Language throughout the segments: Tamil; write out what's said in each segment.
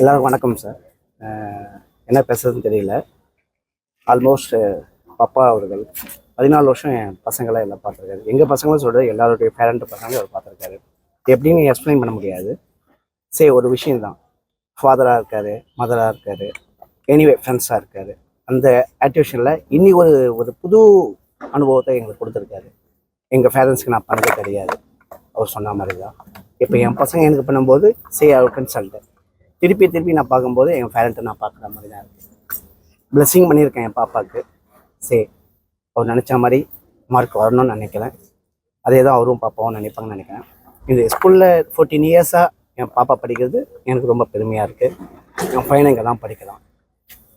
எல்லாருக்கும் வணக்கம் சார் என்ன பேசுறதுன்னு தெரியல. ஆல்மோஸ்ட் பப்பா அவர்கள் பதினாலு வருஷம் என் பசங்களை எல்லாம் பார்த்துருக்காரு. எங்கள் பசங்களும் சொல்கிறது எல்லாருடைய பேரண்ட் பசங்க அவர் பார்த்துருக்காரு. எப்படின்னு எக்ஸ்பிளைன் பண்ண முடியாது. சரி ஒரு விஷயம் தான். ஃபாதராக இருக்காரு மதராக இருக்காரு எனிவே ஃப்ரெண்ட்ஸாக இருக்காரு. அந்த ஆக்டிவேஷனில் இன்னி ஒரு ஒரு புது அனுபவத்தை எங்களுக்கு கொடுத்துருக்காரு. எங்கள் பேரண்ட்ஸ்க்கு நான் பண்ணது கிடையாது. அவர் சொன்ன மாதிரி தான் இப்போ என் பசங்க எனக்கு பண்ணும்போது சே அவர் கன்சல்ட் திருப்பி திருப்பி நான் பார்க்கும்போது என் பேரண்ட்டை நான் பார்க்குற மாதிரி தான் இருக்கு. பிளெஸ்ஸிங் பண்ணியிருக்கேன் என் பாப்பாவுக்கு. சரி அவர் நினச்ச மாதிரி மார்க் வரணும்னு நினைக்கிறேன் அதே தான் அவரும் பாப்பாவும் நினைப்பாங்கன்னு நினைக்கிறேன். இந்த ஸ்கூலில் ஃபோர்டீன் இயர்ஸாக என் பாப்பா படிக்கிறது எனக்கு ரொம்ப பெருமையாக இருக்குது என் பையனை இங்கே தான் படிக்கலாம்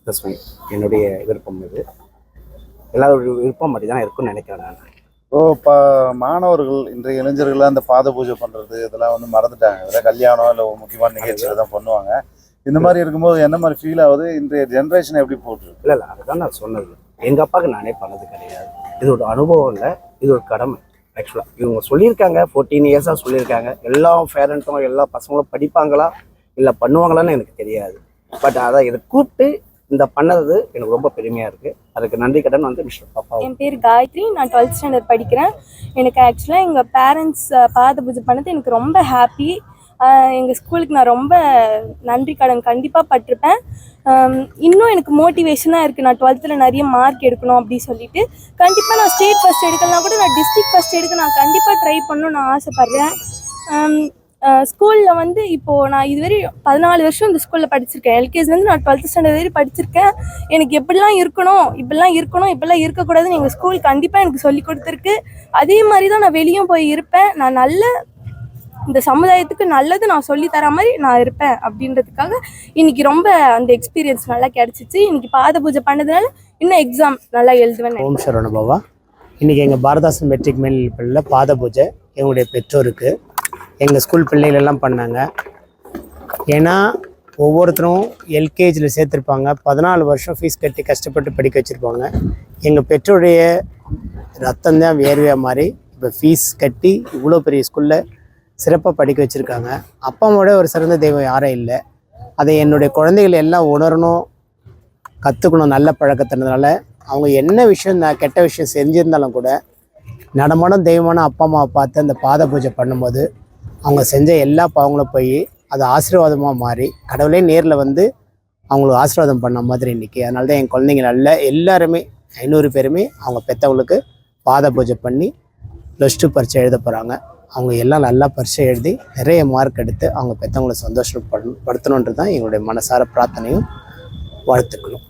தட்ஸ் என்னுடைய விருப்பம் இது. எல்லாரோட விருப்பம் மட்டும் தான் இருக்கும்னு நினைக்கிறேன் நான். இப்போ இப்போ மாணவர்கள் இன்றைய இளைஞர்கள் அந்த பாத பூஜை பண்ணுறது இதெல்லாம் வந்து மறந்துட்டாங்க. இதெல்லாம் கல்யாணம் இல்லை முக்கியமான நிகழ்ச்சிகள் தான் பண்ணுவாங்க. இந்த மாதிரி இருக்கும்போது என்ன மாதிரி ஃபீல் ஆகுது? இன்றைய ஜென்ரேஷன் எப்படி போட்டு இல்லை இல்லை அதுதான் நான் சொன்னது. எங்கள் அப்பாவுக்கு நானே பண்ணது கிடையாது. இது ஒரு அனுபவம் இல்லை இது ஒரு கடமை ஆக்சுவலாக இவங்க சொல்லியிருக்காங்க ஃபோர்டீன் இயர்ஸாக சொல்லியிருக்காங்க. எல்லா பேரண்ட்டும் எல்லா பசங்களும் படிப்பாங்களா? இல்லை பண்ணுவாங்களான்னு எனக்கு தெரியாது. பட் அதை இதை கூப்பிட்டு இந்த பண்ணது எனக்கு ரொம்ப பெருமையாக இருக்குது அதுக்கு நன்றி கடன் வந்து மிஸ்டர் பாப்பா. என் பேர் காயத்ரி. நான் டுவெல்த் ஸ்டாண்டர்ட் படிக்கிறேன். எனக்கு ஆக்சுவலாக எங்கள் பேரண்ட்ஸ் பாத பூஜை பண்ணது எனக்கு ரொம்ப ஹாப்பி எங்கள் ஸ்கூலுக்கு நான் ரொம்ப நன்றி கடன் கண்டிப்பாக பட்டிருப்பேன். இன்னும் எனக்கு மோட்டிவேஷனாக இருக்குது நான் டுவெல்த்தில் நிறைய மார்க் எடுக்கணும் அப்படின்னு சொல்லிட்டு. கண்டிப்பாக நான் ஸ்டேட் ஃபஸ்ட் எடுக்கலாம் கூட நான் டிஸ்ட்ரிக்ட் ஃபஸ்ட் எடுக்க நான் கண்டிப்பாக ட்ரை பண்ணணும்னு நான் ஆசைப்பட்றேன். ஸ்கூலில் வந்து இப்போது நான் இதுவரை பதினாலு வருஷம் இந்த ஸ்கூலில் படிச்சிருக்கேன். எல்கேஜிலேருந்து நான் டுவெல்த் ஸ்டாண்டர்ட் வரை படிச்சிருக்கேன். எனக்கு எப்படிலாம் இருக்கணும் இப்படிலாம் இருக்கணும் இப்படிலாம் இருக்கக்கூடாதுன்னு எங்கள் ஸ்கூல் கண்டிப்பாக எனக்கு சொல்லி கொடுத்துருக்கு. அதே மாதிரி தான் நான் வெளியும் போய் இருப்பேன். நான் நல்ல இந்த சமுதாயத்துக்கு நல்லது நான் சொல்லி தர மாதிரி நான் இருப்பேன் அப்படின்றதுக்காக இன்னைக்கு ரொம்ப அந்த எக்ஸ்பீரியன்ஸ் நல்லா கிடைச்சிச்சு. இன்னைக்கு பாத பூஜை பண்ணதுனால இன்னும் எக்ஸாம் நல்லா எழுதுவேன் ஓம் சார் பவா இன்றைக்கி எங்கள் பாரதாசன் மெட்ரிக் மேல் பாத பூஜை எங்களுடைய பெற்றோருக்கு. எங்கள் ஸ்கூல் பிள்ளைகள் எல்லாம் பண்ணாங்க. ஏன்னா ஒவ்வொருத்தரும் எல்கேஜியில் சேர்த்துருப்பாங்க. பதினாலு வருஷம் ஃபீஸ் கட்டி கஷ்டப்பட்டு படிக்க வச்சுருப்பாங்க. எங்கள் பெற்றோருடைய ரத்தம் தான் வேர்வையாக மாறி இப்போ ஃபீஸ் கட்டி இவ்வளோ பெரிய ஸ்கூலில் சிறப்பாக படிக்க வச்சுருக்காங்க. அப்பா அம்மாவோட ஒரு சிறந்த தெய்வம் யாரும் இல்லை. அதை என்னுடைய குழந்தைகள் எல்லாம் உணரணும் கற்றுக்கணும் நல்ல பழக்கத்தினால அவங்க என்ன விஷயம் நான் கெட்ட விஷயம் செஞ்சுருந்தாலும் கூட நடமாடும் தெய்வமான அப்பா அம்மாவை பார்த்து அந்த பாத பூஜை பண்ணும்போது அவங்க செஞ்ச எல்லா பாவங்களும் போய் அது ஆசீர்வாதமாக மாறி கடவுளே நேரில் வந்து அவங்களுக்கு ஆசீர்வாதம் பண்ண மாதிரி இன்றைக்கி அதனால தான் என் குழந்தைங்க நல்ல எல்லாருமே ஐநூறு பேருமே அவங்க பெற்றவங்களுக்கு பாத பூஜை பண்ணி ப்ளஸ் டூ பரீட்சை எழுத போகிறாங்க அவங்க எல்லாம் நல்லா பரீட்சை எழுதி நிறைய மார்க் எடுத்து அவங்க பெற்றவங்களை சந்தோஷப்படுத்தணுன்றது தான் எங்களுடைய மனசார பிரார்த்தனையும் வாழ்த்துக்களும்.